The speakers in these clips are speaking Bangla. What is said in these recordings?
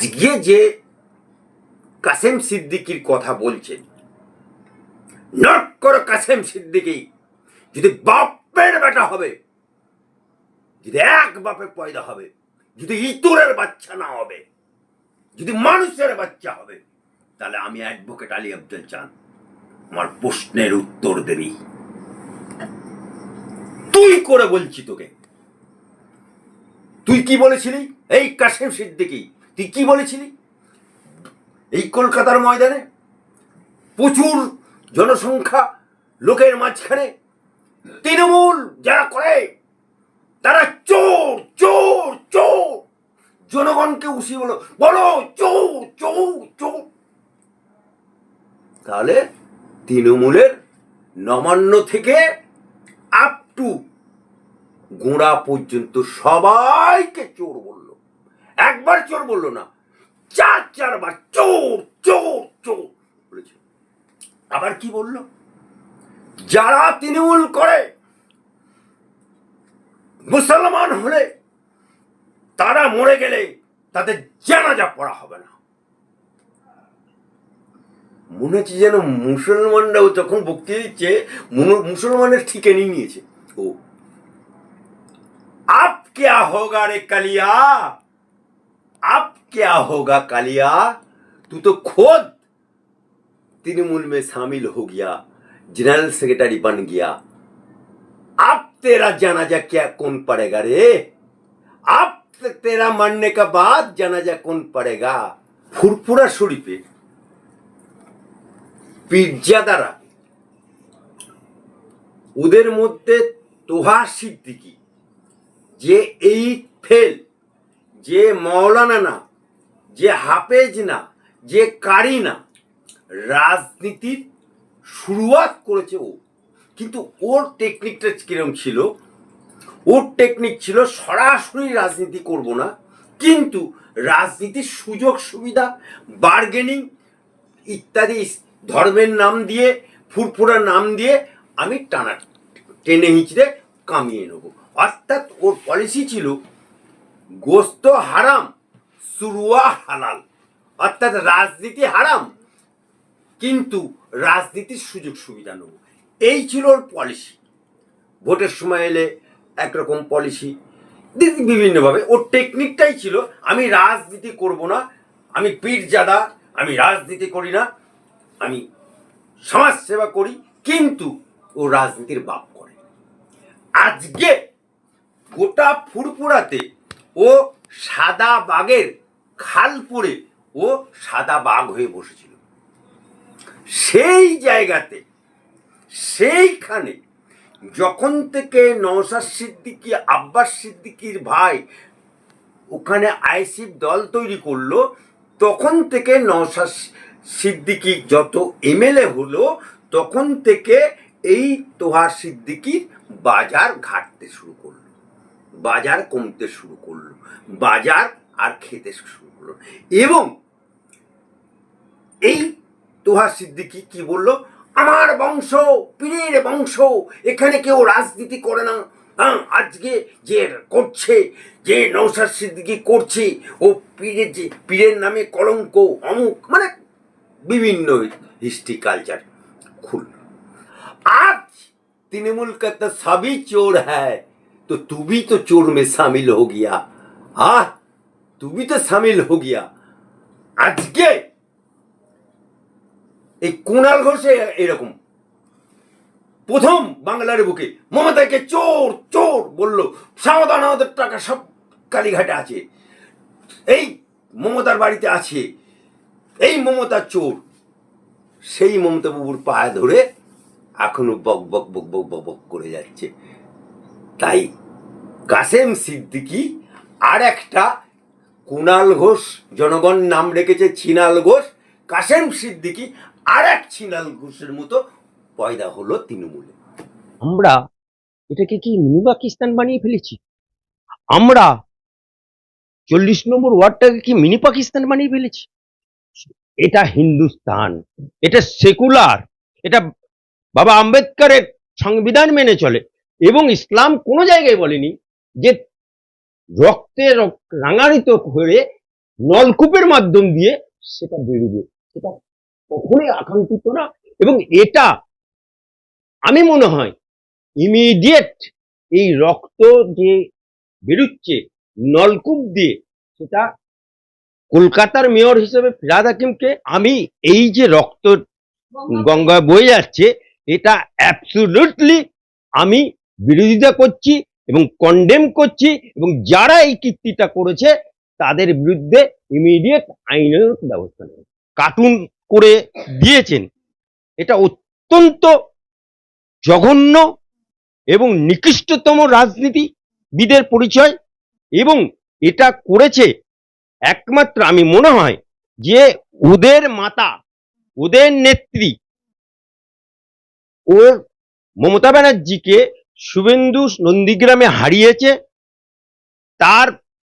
আজকে যে কাসেম সিদ্দিকির কথা বলছেন নট করো কাসেম সিদ্দিকি। যদি বাপের বেটা হবে, যদি এক বাপে পয়দা হবে, যদি ইতরের বাচ্চা না হবে, যদি মানুষের বাচ্চা হবে, তাহলে আমি অ্যাডভোকেট আলী আব্দুল চান। আমার প্রশ্নের উত্তর দেবি। তুই করে বলছি তোকে। তুই কি বলেছিলি? এই কাশেম সিদ্দিকি তুই কি বলেছিলি? এই কলকাতার ময়দানে প্রচুর জনসংখ্যা লোকের মাঝখানে তৃণমূল যারা করে, তারা চোর চোর চোর। জনগণকে উসি বলো বলো, চোর চোর চোর। তাহলে তৃণমূলের নবান্ন থেকে আপ টু গোড়া পর্যন্ত সবাইকে চোর বলল একবার চোর বলল না। চার, চারবার চোর চোর চোর বলেছে। আবার কি বলল? যারা তৃণমূল করে, মুসলমান হলে তারা মরে গেলে তাদের জানাজা পড়া হবে না। মনে হচ্ছে যেন মুসলমানরাও যখন বক্তি দিচ্ছে মুসলমানের ঠিকে নিয়ে নিয়েছে। ও। আপ কে হোগা রে কালিয়া? अब क्या होगा कलिया तू तो खुद तृणमूल में शामिल हो गया जनरल सेक्रेटरी बन गया अब तेरा जनाजा क्या कौन पड़ेगा रे अब तेरा मरने के बाद जनाजा कौन पड़ेगा ফুরফুরা শরীফে পীরজাদারা ওদের মধ্যে তোহা সিদ্দিকি যে এই ফেল যে মৌলানা না, যে হাফেজ না, যে কারি না, রাজনীতির শুরুয়াত করেছে ও। কিন্তু ওর টেকনিকটা কিরম ছিল? ওর টেকনিক ছিল সরাসরি রাজনীতি করব না, কিন্তু রাজনীতির সুযোগ সুবিধা বার্গেনিং ইত্যাদি ধর্মের নাম দিয়ে, ফুরফুরা নাম দিয়ে আমি টানা টেনে হিঁচড়ে কামিয়ে নেব। অর্থাৎ ওর পলিসি ছিল গোস্ত হারাম, সুরুয়া হালাল। অর্থাৎ রাজনীতি হারাম, কিন্তু রাজনীতির সুযোগ সুবিধা নেব। এই ছিল ওর পলিসি ভোটের সময় এলে একরকম পলিসি বিভিন্নভাবে। ওর টেকনিকটাই ছিল, আমি রাজনীতি করব না, আমি পীরজাদা, আমি রাজনীতি করি না, আমি সমাজ সেবা করি, কিন্তু ও রাজনীতির বাপ করে। আজকে গোটা ফুরপুরাতে ও সাদা বাঘের খাল পড়ে ও সাদা বাঘ হয়ে বসেছিল। সেই জায়গাতে, সেইখানে যখন থেকে নওশাদ সিদ্দিকী, আব্বাস সিদ্দিকীর ভাই ওখানে আইসিফ দল তৈরি করল, তখন থেকে নওশাদ সিদ্দিকী যত এমএলএ হলো, তখন থেকে এই তোহার সিদ্দিকীর বাজার ঘাটতে শুরু করল। বাজার কমতে শুরু করল। বাজার আর খেতে শুরু করল। এবং এই তোহা সিদ্দিকি কি বলল? আমার বংশ, পীরের বংশ, এখানে কেউ রাজনীতি করে না। হ্যাঁ আজকে যে করছে, যে নৌসার সিদ্দিকি করছে, ও পীরের যে, পীরের নামে কলঙ্ক, অমুক মানে বিভিন্ন হিস্ট্রি কালচার খুল আজ তৃণমূল কা তো সবই চোর হ্যায়। तो तू भी तो चोर में शामिल हो गया हाँ तू भी तो शामिल हो गया আজকে এই কুণাল ঘোষে এরকম প্রথম বাংলার বুকে মমতাকে চোর চোর বললো সাবধান আমাদের টাকা সব কালীঘাটে আছে এই মমতার বাড়িতে আছে এই মমতা চোর সেই মমতা বাবুর পায়ে ধরে এখনো বক বক বক বক বক বক করে যাচ্ছে তাই কাসেম সিদ্দিকি আর একটা কুণাল ঘোষ, জনগণ নাম রেখেছে ছিনাল ঘোষ। কাসেম সিদ্দিকি আর এক ছিনাল ঘোষের মতো পয়দা হলো তৃণমূলে। আমরা এটাকে কি মিনি পাকিস্তান বানিয়ে ফেলেছি? আমরা চল্লিশ নম্বর ওয়ার্ডটাকে কি মিনি পাকিস্তান বানিয়ে ফেলেছি? এটা হিন্দুস্তান, এটা সেকুলার, এটা বাবা আম্বেদকরের সংবিধান মেনে চলে এবং ইসলাম কোনো জায়গায় বলেনি যে রক্তে রক- রাঙানিত করে নলকূপের মাধ্যম দিয়ে সেটা বেরোবে। সেটা কখনোই আকাঙ্ক্ষিত না এবং এটা আমি মনে হয় ইমিডিয়েট এই রক্ত যে বেরোচ্ছে নলকূপ দিয়ে সেটা কলকাতার মেয়র হিসেবে ফিরাদ হাকিমকে আমি এই যে রক্ত গঙ্গায় বয়ে যাচ্ছে এটা অ্যাবসুলুটলি আমি বিরোধিতা করছি। এবং কন্ডেম করছি এবং যারা এই কীর্তিটা করেছে, তাদের বিরুদ্ধে ইমিডিয়েট আইনের ব্যবস্থা নেবে। কার্টুন করে দিয়েছেন। এটা অত্যন্ত জঘন্য এবং নিকৃষ্টতম রাজনীতিবিদের পরিচয় এবং এটা করেছে একমাত্র আমি মনে হয় যে ওদের মাতা, ওদের নেত্রী, ওর মমতা ব্যানার্জিকে শুভেন্দু নন্দীগ্রামে হারিয়েছে, তার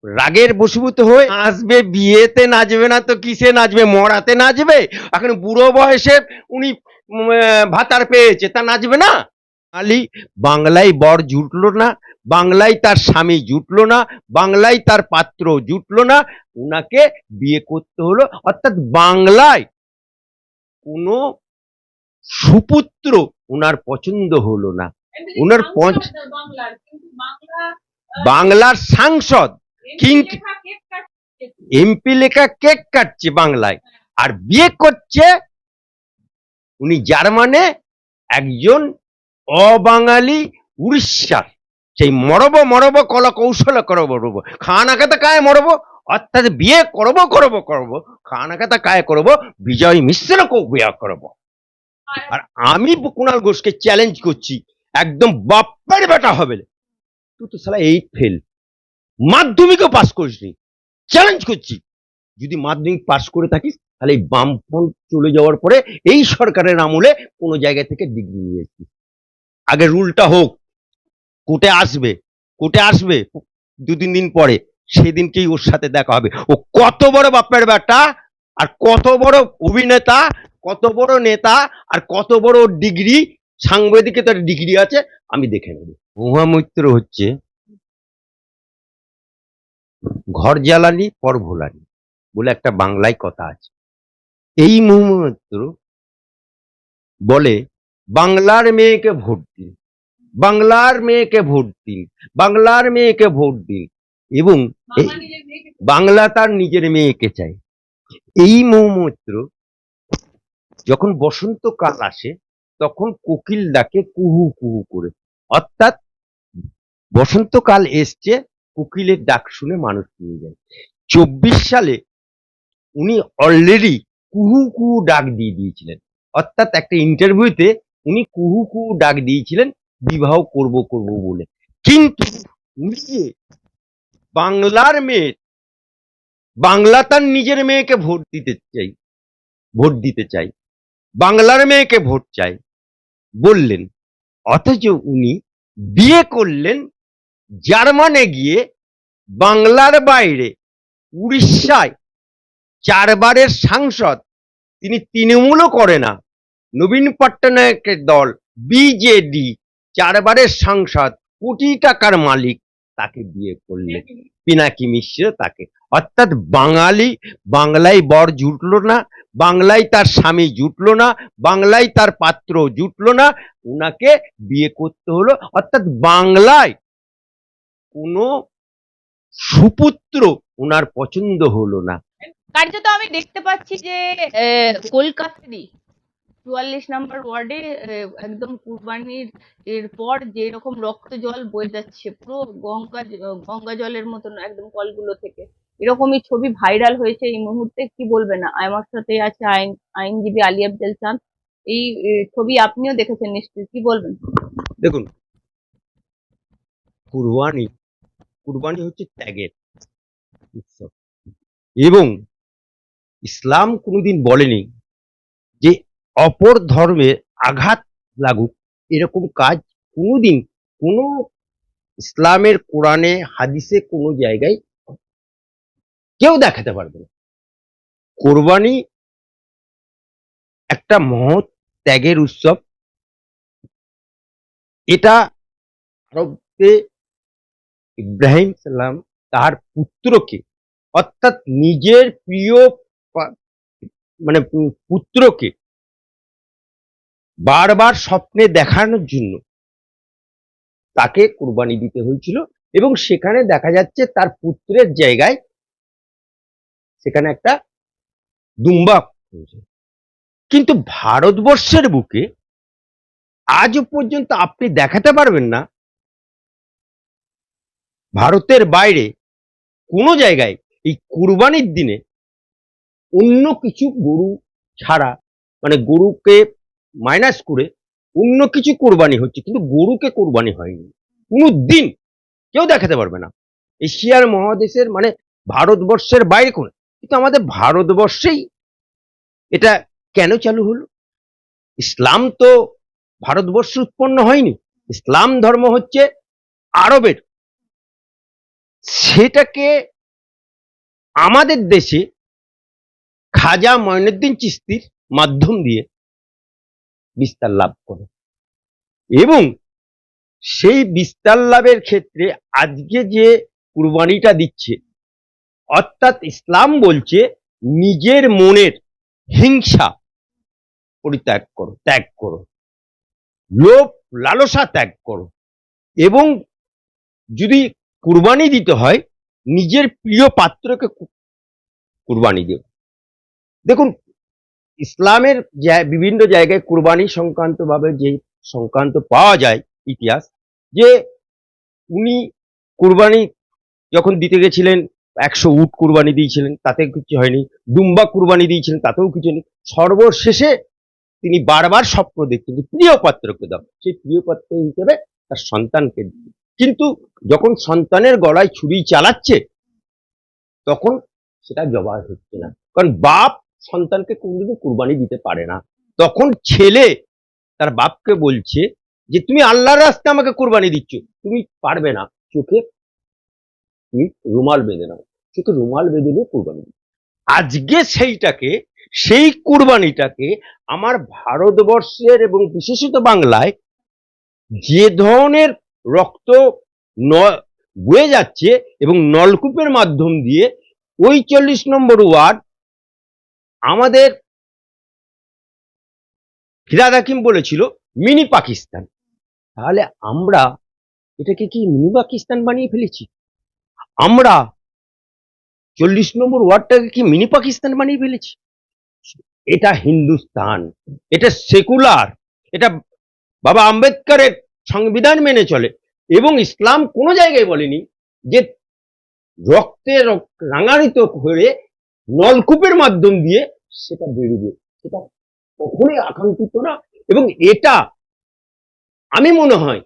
রাগের বশীভূত হয়ে আসবে, বিয়েতে নাচবে না তো কিসে নাচবে, মরাতে নাচবে? এখন বুড়ো বয়সে উনি ভাতার পেয়েছে, তা নাচবে না? আলি বাংলায় বর জুটলো না, বাংলায় তার স্বামী জুটলো না, বাংলায় তার পাত্র জুটলো না, উনাকে বিয়ে করতে হলো। অর্থাৎ বাংলায় কোনো সুপুত্র উনার পছন্দ হলো না। ওনার পঞ্চ- বাংলার সাংসদ। কিন্তু-। এমপি লেখা কেক কাটছে। বাংলায়। আর বিয়ে করছে উনি জার্মানে একজন অবাঙালি উড়িষ্যার। সেই মরব মরব কলা কৌশল করব রব খানা খাতা কায় মরব? অর্থাৎ বিয়ে করব করব করব। খানা খাতা কায় করব? বিজয় মিশ্রকে বিয়ে করব। আর আর আমি কুণাল ঘোষকে চ্যালেঞ্জ করছি। একদম বাপ্পার বেটা হবে তুই তো সালা এইট ফেল মাধ্যমিকও পাস করিসনি। চ্যালেঞ্জ করছি। যদি মাধ্যমিক পাস করে থাকিস, তাহলে এই বামফ্রন্ট চলে যাওয়ার পরে এই সরকারের আমলে কোনো জায়গা থেকে ডিগ্রি নিয়ে নিয়েছি আগে রুলটা হোক। কোটে আসবে। কোটে আসবে দু তিন দিন পরে। সেদিনকেই ওর সাথে দেখা হবে। ও কত বড় বাপের বেটা আর কত বড় অভিনেতা, কত বড় নেতা আর কত বড় ডিগ্রি সাংবাদিকতার ডিগ্রি আছে আমি দেখে নেব। মহামৈত্র হচ্ছে ঘর জ্বালানি পর ভোলানি বলে একটা বাংলায় কথা আছে। এই মহামৈত্র বলে বাংলার মেয়েকে ভোট দিন বাংলার মেয়েকে ভোট দিন বাংলার মেয়েকে ভোট দিন এবং বাংলা তার নিজের মেয়েকে চায়। এই মৌমৈত্র যখন বসন্তকাল আসে তখন কোকিল ডাকে কুহু কুহু করে। অর্থাৎ বসন্তকাল এসছে, কোকিলের ডাক শুনে মানুষ নিয়ে যায়। চব্বিশ সালে উনি অলরেডি কুহু কুহু ডাক দিয়ে দিয়েছিলেন। অর্থাৎ একটা ইন্টারভিউতে উনি কুহু কুহু ডাক দিয়েছিলেন, বিবাহ করব করব বলে। কিন্তু উনি বাংলার মেয়ে, বাংলা তার নিজের মেয়েকে ভোট দিতে চাই, ভোট দিতে চাই, বাংলার মেয়েকে ভোট চাই বললেন, অথচ উনি বিয়ে করলেন জার্মানে গিয়ে বাংলার বাইরে, উড়িষ্যায়। চারবারের সাংসদ, তিনি তৃণমূলও করে না। নবীন পট্টনায়কের দল, বিজেডি, চারবারের সাংসদ, কোটি টাকার মালিক তাকে বিয়ে করলেন। পিনাকি মিশ্র তাকে, অর্থাৎ বাঙালি, বাংলায় বর জুটলো না বাংলায় তার স্বামী জুটলো না, বাংলায় তার পাত্র জুটলো না, উনাকে বিয়ে করতে হলো। অর্থাৎ বাংলায় কোনো সুপুত্র উনার পছন্দ হলো না। কার্যত আমি দেখতে পাচ্ছি যে কলকাতারই চুয়াল্লিশ নম্বর ওয়ার্ডে একদম কুরবানির এর পর যে রকম রক্ত জল বয়ে যাচ্ছে, পুরো গঙ্গা গঙ্গা জলের মতন একদম কলগুলো থেকে। এরকমই ছবি ভাইরাল হয়েছে এই মুহূর্তে, কি বলবেন? আমার সাথে আছে আইন, আইনজীবী আলী আফজল চাঁদ। এই ছবি আপনিও দেখেছেন নিশ্চয়ই, কি বলবেন? দেখুন, কুরবানি কুরবানি হচ্ছে ত্যাগের উৎসব। এবং ইসলাম কোনোদিন বলেনি যে অপর ধর্মে আঘাত লাগুক, এরকম কাজ কোনোদিন কোনো ইসলামের কোরআনে, হাদিসে কোনো জায়গায় কেউ দেখাতে পারবে না। কোরবানি একটা মহৎ ত্যাগের উৎসব। এটা আরবতে ইব্রাহিম সাল্লাম তার পুত্রকে অর্থাৎ নিজের প্রিয় মানে পুত্রকে বারবার স্বপ্নে দেখানোর জন্য তাকে কুরবানি দিতে হয়েছিল এবং সেখানে দেখা যাচ্ছে তার পুত্রের জায়গায় সেখানে একটা দুম্বা কিন্তু ভারতবর্ষের বুকে আজ পর্যন্ত আপনি দেখাতে পারবেন না ভারতের বাইরে কোনো জায়গায় এই কুরবানির দিনে অন্য কিছু গরু ছাড়া মানে গরুকে মাইনাস করে অন্য কিছু কোরবানি হচ্ছে, কিন্তু গরুকে কোরবানি হয়নি। কোনো দিন কেউ দেখাতে পারবে না। এশিয়ার মহাদেশের মানে ভারতবর্ষের বাইরে কোন কিন্তু আমাদের ভারতবর্ষেই এটা কেন চালু হলো? ইসলাম তো ভারতবর্ষে উৎপন্ন হয়নি। ইসলাম ধর্ম হচ্ছে আরবের। সেটাকে আমাদের দেশে খাজা ময়নুদ্দিন চিস্তির মাধ্যম দিয়ে বিস্তার লাভ করে। এবং সেই বিস্তার লাভের ক্ষেত্রে আজকে যে কুরবানিটা দিচ্ছে অর্থাৎ ইসলাম বলছে নিজের মনের হিংসা পরিত্যাগ করো, ত্যাগ করো। লোভ, লালসা ত্যাগ করো। এবং যদি কুরবানি দিতে হয়, নিজের প্রিয় পাত্রকে কুরবানি দেব দেখুন, ইসলামের বিভিন্ন জায়গায় কুরবানি সংক্রান্ত ভাবে যে সংক্রান্ত পাওয়া যায় ইতিহাস, যে উনি কুরবানি যখন দিতে গেছিলেন একশো উট কুরবানি দিয়েছিলেন তাতে কিছু হয়নি। দুম্বা কুরবানি দিয়েছিলেন, তাতেও কিছু নেই সর্বশেষে তিনি বারবার স্বপ্ন দেখতেন যে প্রিয় পাত্রকে দাও। সেই প্রিয় পাত্র হিসেবে তার সন্তানকে কিন্তু যখন সন্তানের গলায় ছুরি চালাচ্ছে, তখন সেটা জবাই হচ্ছে না। কারণ বাপ সন্তানকে কোনোদিন কুরবানি দিতে পারে না। তখন ছেলে তার বাপকে বলছে যে, তুমি আল্লাহর রাস্তায় আমাকে কুরবানি দিচ্ছ। তুমি পারবে না। চোখে রুমাল বেঁধে নাও। কিন্তু রুমাল বেঁধে কুরবানি আজকে সেইটাকে, সেই কুরবানিটাকে আমার ভারতবর্ষের এবং বিশেষত বাংলায় যে ধরনের রক্ত বয়ে যাচ্ছে এবং নলকূপের মাধ্যম দিয়ে ওই চল্লিশ নম্বর ওয়ার্ড আমাদের ফিরাদ হাকিম বলেছিল, মিনি পাকিস্তান। তাহলে আমরা এটাকে কি মিনি পাকিস্তান বানিয়ে ফেলেছি? আমরা চল্লিশ নম্বর ওয়ার্ডটাকে কি মিনি পাকিস্তান বানিয়ে ফেলেছি? এটা হিন্দুস্তান, এটা সেকুলার, এটা বাবা আম্বেদকরের সংবিধান মেনে চলে এবং ইসলাম কোনো জায়গায় বলেনি যে রক্তে রক- রাঙানিত হয়ে নলকূপের মাধ্যম দিয়ে সেটা বেরোবে। সেটা কখনোই আকাঙ্ক্ষিত না এবং এটা আমি মনে হয়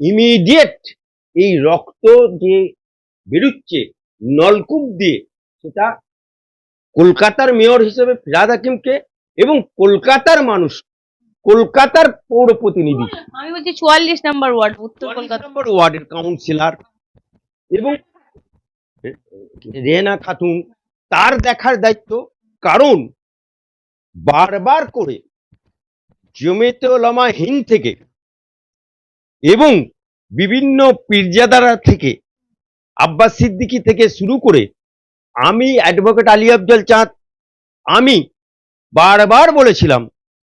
ইমিডিয়েট এই রক্ত যে বেরোচ্ছে নলকূপ দিয়ে। সেটা কলকাতার মেয়র হিসেবে ফিরাদ হাকিমকে এবং কলকাতার মানুষ কলকাতার পৌর প্রতিনিধি। আমি বলছি চুয়াল্লিশ নাম্বার ওয়ার্ড উত্তর কলকাতা। নম্বর ওয়ার্ডের কাউন্সিলর এবং রেনা খাতুন তার দেখার দায়িত্ব। কারণ বারবার করে জমিতে ওলামা থেকে এবং বিভিন্ন পীরজাদারা থেকে আব্বাস সিদ্দিকী থেকে শুরু করে আমি অ্যাডভোকেট আলী আফজল চাঁদ আমি বারবার বলেছিলাম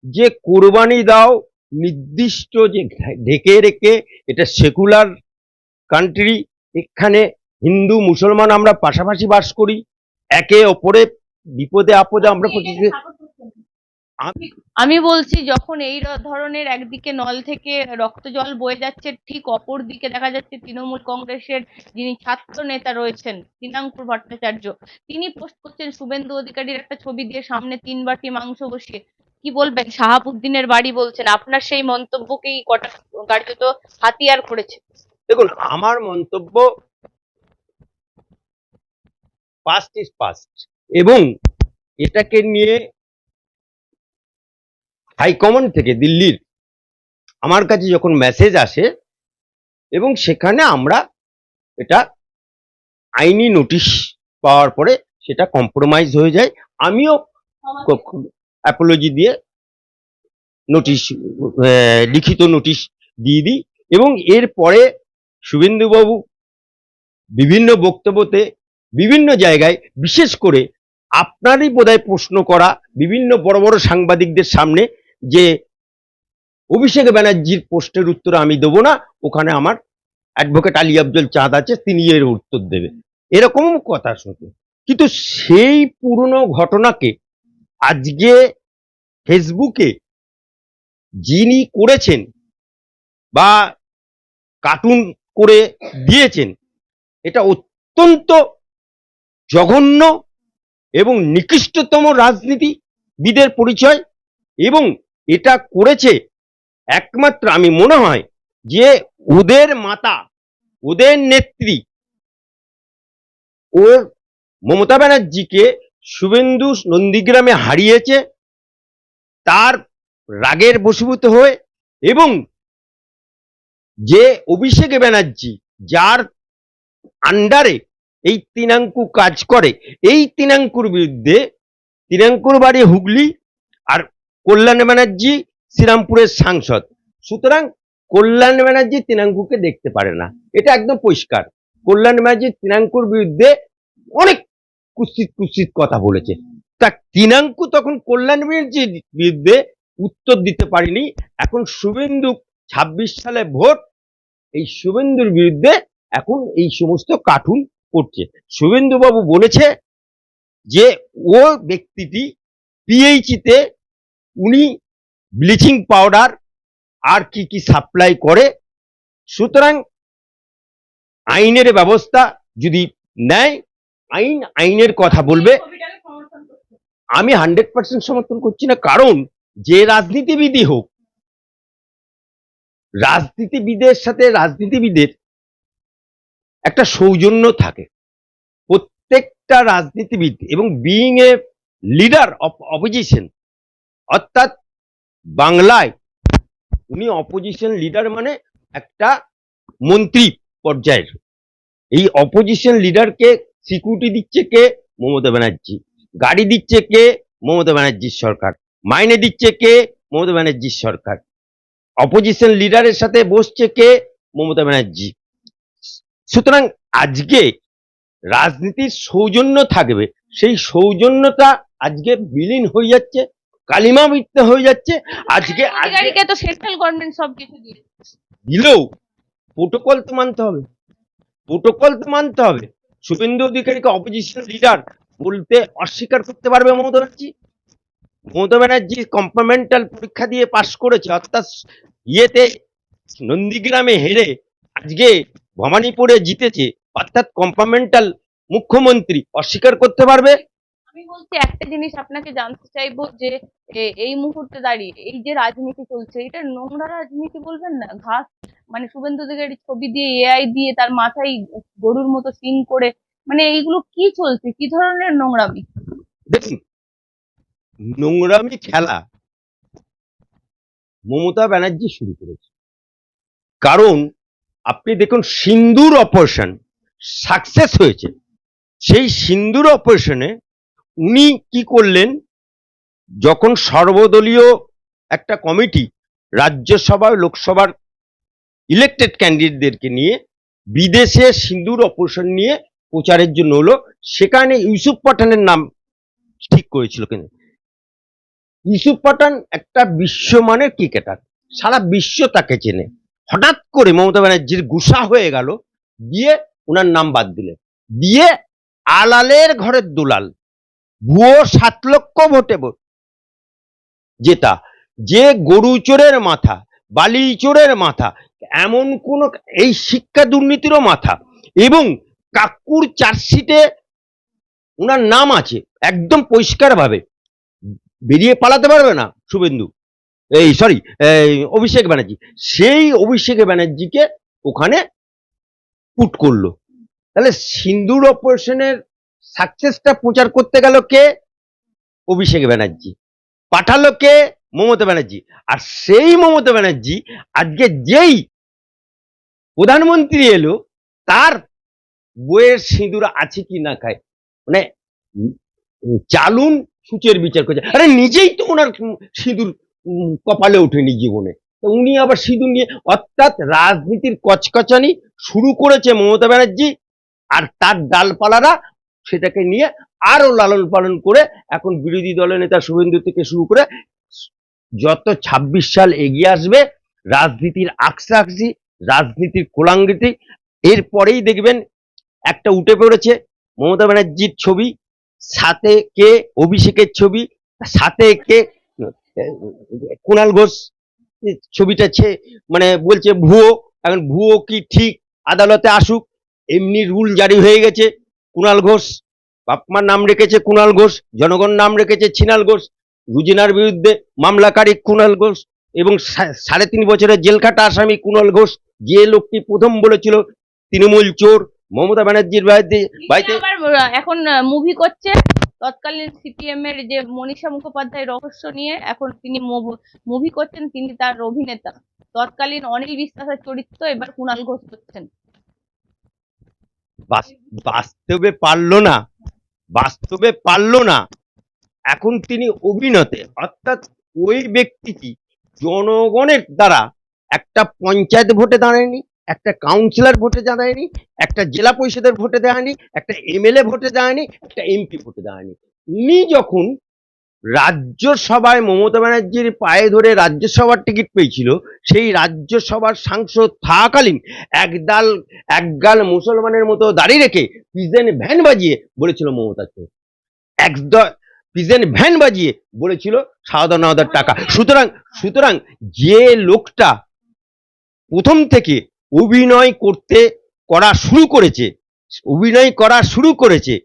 যে কোরবানি দাও নির্দিষ্ট যে ঢেকে রেখে এটা সেকুলার কান্ট্রি এখানে হিন্দু মুসলমান আমরা পাশাপাশি বাস করি একে অপরে বিপদে আপদে আমরা আমি বলছি যখন এই ধরনের একদিকে নল থেকে রক্ত জল বয়ে যাচ্ছে ঠিক অপর দিকে দেখা যাচ্ছে তৃণমূল কংগ্রেসের যিনি ছাত্র নেতা রয়েছেন দিনাঙ্কুর ভট্টাচার্য তিনি পোস্ট করছেন শুভেন্দু অধিকারীর একটা ছবি দিয়ে সামনে তিন বাটি মাংস বসিয়ে। কি বলবেন? শাহাবুদ্দিনের বাড়ি বলছেন আপনার সেই মন্তব্যকেই কটা কার্যত হাতিয়ার করেছে। দেখুন আমার মন্তব্য পাস্ট ইজ পাস্ট এবং এটাকে নিয়ে হাইকমান্ড থেকে দিল্লির। আমার কাছে যখন মেসেজ আসে, এবং সেখানে আমরা এটা আইনি নোটিশ পাওয়ার পরে সেটা কম্প্রোমাইজ হয়ে যায়, আমিও অ্যাপোলজি দিয়ে নোটিশ লিখিত নোটিশ দিয়ে দিই, এবং এরপরে শুভেন্দুবাবু বিভিন্ন বক্তব্যতে বিভিন্ন জায়গায় বিশেষ করে আপনারই বোধহয় প্রশ্ন করা, বিভিন্ন বড় বড় সাংবাদিকদের সামনে যে অভিষেক ব্যানার্জির পোস্টের উত্তর আমি দেবো না, ওখানে আমার অ্যাডভোকেট আলী আফজল চাঁদ আছে, তিনি এর উত্তর দেবে এরকম কথা শুনতে। কিন্তু সেই পুরনো ঘটনাকে আজকে ফেসবুকে যিনি করেছেন বা কার্টুন করে দিয়েছেন, এটা অত্যন্ত জঘন্য এবং নিকৃষ্টতম রাজনীতিবিদের পরিচয় এবং এটা করেছে একমাত্র আমি, মনে হয় যে ওদের মাতা, ওদের নেত্রী, ওর মমতা ব্যানার্জিকে শুভেন্দু নন্দীগ্রামে হারিয়েছে, তার রাগের বশীভূত হয়ে এবং যে অভিষেক ব্যানার্জি, যার আন্ডারে এই তিনাঙ্কু কাজ করে, এই তিনাঙ্কুর বিরুদ্ধে তিনাঙ্কুর বাড়ি হুগলি কল্যাণ ব্যানার্জি শ্রীরামপুরের সাংসদ। সুতরাং কল্যাণ ব্যানার্জি তিনাঙ্কুকে দেখতে পারে না। এটা একদম পরিষ্কার। কল্যাণ ব্যানার্জি তিনাঙ্কুর বিরুদ্ধে অনেক কুৎসিত কুৎসিত কথা বলেছে। তা তিনাঙ্কু তখন কল্যাণ ব্যানার্জির বিরুদ্ধে উত্তর দিতে পারেনি। এখন শুভেন্দু ছাব্বিশ সালে ভোট, এই শুভেন্দুর বিরুদ্ধে এখন এই সমস্ত কার্টুন করছে। শুভেন্দু বাবু বলেছে যে ও ব্যক্তিটি পিএইচিতে উনি ব্লিচিং পাউডার আর কি কি সাপ্লাই করে। সুতরাং আইনের ব্যবস্থা যদি নেয়, আইন আইনের কথা বলবে। আমি হান্ড্রেড পার্সেন্ট সমর্থন করছি না, কারণ যে রাজনীতিবিদই হোক, রাজনীতিবিদের সাথে রাজনীতিবিদের একটা সৌজন্য থাকে। প্রত্যেকটা রাজনীতিবিদ এবং being a leader of opposition অর্থাৎ বাংলায় উনি অপোজিশন লিডার মানে একটা মন্ত্রী পর্যায়ের। এই অপোজিশন লিডারকে সিকিউরিটি দিচ্ছে কে? মমতা ব্যানার্জি। গাড়ি দিচ্ছে কে? মমতা ব্যানার্জির সরকার। মাইনে দিচ্ছে কে? মমতা ব্যানার্জির সরকার। অপোজিশন লিডারের সাথে বসছে কে? মমতা ব্যানার্জি। সুতরাং আজকে রাজনীতির সৌজন্য থাকবে। সেই সৌজন্যটা আজকে বিলীন হয়ে যাচ্ছে। কালিমা মিথ্যে হয়ে যাচ্ছে। আজকে আজকে তো সেন্ট্রাল গভর্নমেন্ট সবকিছু দিয়ে দিলেও প্রোটোকল তো মানতে হবে। প্রোটোকল তো মানতে হবে। শুভেন্দু অধিকারীকে অপোজিশন লিডার বলতে অস্বীকার করতে পারবে মমতা ব্যানার্জি। মমতা ব্যানার্জি কম্পার্টমেন্টাল পরীক্ষা দিয়ে পাশ করেছে অর্থাৎ ইয়েতে নন্দীগ্রামে হেরে আজকে ভবানীপুরে জিতেছে অর্থাৎ কম্পার্টমেন্টাল মুখ্যমন্ত্রী অস্বীকার করতে পারবে। বলছি, একটা জিনিস আপনাকে জানতে চাইব যে এই মুহূর্তে দাঁড়িয়ে, এই যে রাজনীতি চলছে, এটা নোংরা রাজনীতি বলবেন না? ঘাস মানে শুভেন্দু অধিকারী ছবি দিয়ে এআই দিয়ে তার মাথায় গরুর মতো সিং করে মানে এইগুলো কি চলছে? কি ধরনের নোংরামি? দেখুন, নোংরামি খেলা মমতা ব্যানার্জি শুরু করেছে। কারণ, আপনি দেখুন, সিন্দুর অপারেশন সাকসেস হয়েছে। সেই সিন্দুর অপারেশনে উনি কি করলেন? যখন সর্বদলীয় একটা কমিটি রাজ্যসভা লোকসভার ইলেকটেড ক্যান্ডিডেটদেরকে নিয়ে বিদেশে সিন্দুর অপারেশন নিয়ে প্রচারের জন্য হলো, সেখানে ইউসুফ পাঠানের নাম ঠিক করেছিল কেন? ইউসুফ পাঠান একটা বিশ্বমানের ক্রিকেটার, সারা বিশ্ব তাকে চেনে। হঠাৎ করে মমতা ব্যানার্জির গুসা হয়ে গেল, দিয়ে ওনার নাম বাদ দিলেন। দিয়ে আলালের ঘরের দুলাল ভুয়ো সাত লক্ষ ভোটে যেটা যে গরু চোরের মাথা, বালি চোরের মাথা, এমন কোন এই শিক্ষা দুর্নীতিরও মাথা এবং কাকুর চার্জশিটে ওনার নাম আছে, একদম পরিষ্কার ভাবে বেরিয়ে পালাতে পারবে না শুভেন্দু। এই সরি অভিষেক ব্যানার্জি। সেই অভিষেক ব্যানার্জিকে ওখানে পুট করল। তাহলে সিন্দুর অপারেশনের সাকসেসটা প্রচার করতে গেল কে? অভিষেক ব্যানার্জি। পাঠালো কে? মমতা ব্যানার্জি। আর সেই মমতা ব্যানার্জি আজকে যেই প্রধানমন্ত্রী এলো, তার বইয়ের সিঁদুর আছে কি না খায়? মানে চালুন সূচের বিচার করছে। আরে নিজেই তো ওনার সিঁদুর কপালে ওঠেনি জীবনে। উনি আবার সিঁদুর নিয়ে, অর্থাৎ রাজনীতির কচকচানি শুরু করেছে মমতা ব্যানার্জি, আর তার ডালপালারা সেটাকে নিয়ে আরও লালন পালন করে এখন বিরোধী দলের নেতা শুভেন্দু থেকে শুরু করে যত ছাব্বিশ সাল এগিয়ে আসবে, রাজনীতির আকসাকসি রাজনীতির কোলাঙ্গিতি, এরপরেই দেখবেন একটা উঠে পড়েছে মমতা ব্যানার্জির ছবি, সাথে কে অভিষেকের ছবি, সাথে কে কুণাল ঘোষ ছবিটা ছে মানে বলছে ভুয়ো, এখন ভুয়ো কি ঠিক, আদালতে আসুক, এমনি রুল জারি হয়ে গেছে কুণাল ঘোষ। বাপমার নাম রেখেছে কুণাল ঘোষ জনগণ নাম রেখেছে ছিনাল ঘোষ রুজিনার বিরুদ্ধে মামলাকারী কুণাল ঘোষ এবং সাড়ে তিন বছরের জেল কাটা আসামি কুণাল ঘোষ যে লোকটি প্রথম বলেছিল তৃণমূল চোর। মমতা ব্যানার্জির বাড়িতে বাড়িতে এখন মুভি করছে। তৎকালীন সিপিএম এর যে মনীষা মুখোপাধ্যায় রহস্য নিয়ে এখন তিনি মুভি করছেন তিনি তার অভিনেতা। তৎকালীন অনিল বিশ্বাসের চরিত্র এবার কুণাল ঘোষ করছেন। বাস্তবে পারল না। বাস্তবে পারল না। এখন তিনি অভিনতে, অর্থাৎ ওই ব্যক্তিটি জনগণের দ্বারা একটা পঞ্চায়েত ভোটে দাঁড়ায়নি, একটা কাউন্সিলর ভোটে দাঁড়ায়নি, একটা জেলা পরিষদের ভোটে দাঁড়ায়নি, একটা এমএলএ ভোটে দাঁড়ায়নি, একটা এমপি ভোটে দাঁড়ায়নি। উনি যখন রাজ্যসভায় মমতা ব্যানার্জির পায়ে ধরে রাজ্যসভার টিকিট পেয়েছিল, সেই রাজ্যসভার সাংসদ থাকাকালীন একদাল, একগাল মুসলমানের মতো দাঁড়িয়ে রেখে পিজেন ভ্যান বাজিয়ে বলেছিল মমতা চোর। একদল পিজেন ভ্যান বাজিয়ে বলেছিল সাদা নাওদার টাকা। সুতরাং সুতরাং যে লোকটা প্রথম থেকে অভিনয় করতে করা শুরু করেছে, অভিনয় করা শুরু করেছে,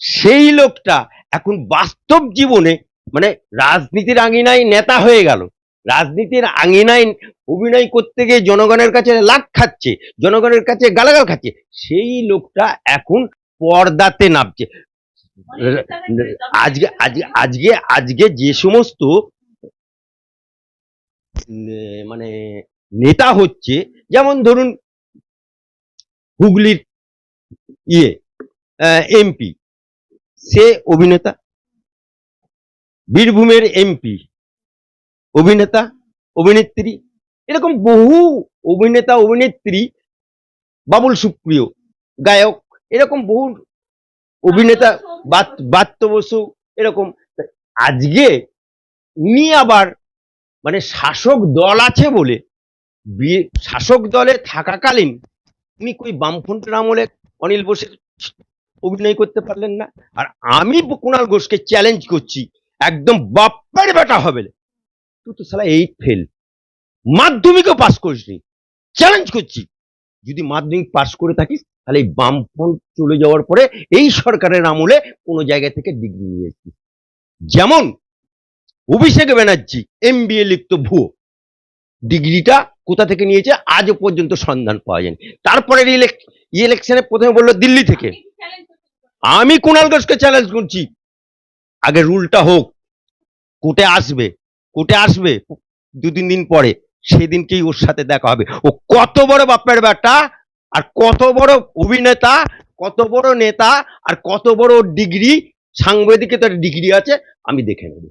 সেই লোকটা এখন বাস্তব জীবনে মানে রাজনীতির আঙিনায় নেতা হয়ে গেল। রাজনীতির আঙিনায় অভিনয় করতে গিয়ে জনগণের কাছে লাখ খাচ্ছে, জনগণের কাছে গালাগাল খাচ্ছে, সেই লোকটা এখন পর্দাতে নামছে। আজকে আজকে আজকে আজকে যে সমস্ত মানে নেতা হচ্ছে, যেমন ধরুন হুগলির ইয়ে এমপি সে অভিনেতা। বীরভূমের এমপি, অভিনেতা, অভিনেত্রী, এরকম বহু অভিনেতা, অভিনেত্রী, বাবুল সুপ্রিয়, গায়ক, এরকম বহু অভিনেতা বাত্য বসু, এরকম। আজকে উনি আবার মানে শাসক দল আছে বলে শাসক দলে থাকাকালীন উনি কই বামফ্রন্টের আমলে অনিল বোসের অভিনয় করতে পারলেন না। আর আমি কুণাল ঘোষকে চ্যালেঞ্জ করছি, একদম বাপ্পার বেটা হবে তুই তো সালা এইট ফেল মাধ্যমিকও পাস করিসনি। চ্যালেঞ্জ করছি। যদি মাধ্যমিক পাস করে থাকিস, তাহলে এই বামফ্রন্ট চলে যাওয়ার পরে এই সরকারের আমলে কোনো জায়গা থেকে ডিগ্রি নিয়েছি যেমন Abhishek Banerjee M B A লিখত ভুয়ো। ডিগ্রিটা কোথা থেকে নিয়েছে? আজও পর্যন্ত সন্ধান পাওয়া যায়নি। তারপরে ইলেকশনে প্রথমে বলল দিল্লি থেকে। আমি কুণাল ঘোষকে চ্যালেঞ্জ করছি। আগে রুলটা হোক, কোর্টে আসবে কোর্টে আসবে দু তিন দিন পরে, সেদিনকেই ওর সাথে দেখা হবে। ও কত বড় বাপের ব্যাটা আর কত বড় অভিনেতা, কত বড় নেতা, আর কত বড় ডিগ্রি সাংবাদিকের ডিগ্রি আছে, আমি দেখে নেব।